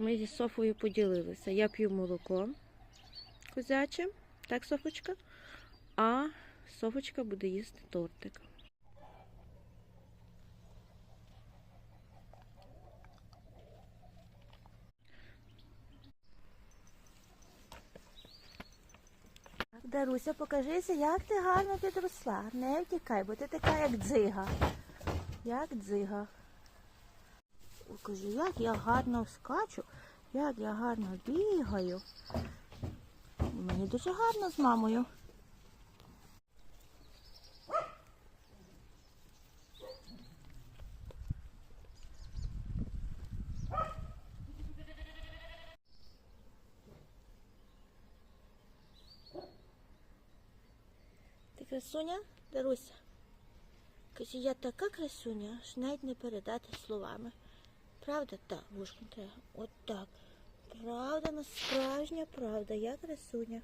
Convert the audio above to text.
Ми зі Софою поділилися. Я п'ю молоко козяче, так, Софочка? А Софочка буде їсти тортик. Даруся, покажися, як ти гарно підросла. Не втікай, бо ти така, як дзига. Як дзига. Кажу, як я гарно скачу, як я гарно бігаю. Мені дуже гарно з мамою. Ти красуня, Даруся? Каже, я така красуня, аж навіть не передати словами. Правда? Так, вушком треба. От так. Правда, на справжня правда, я красуня.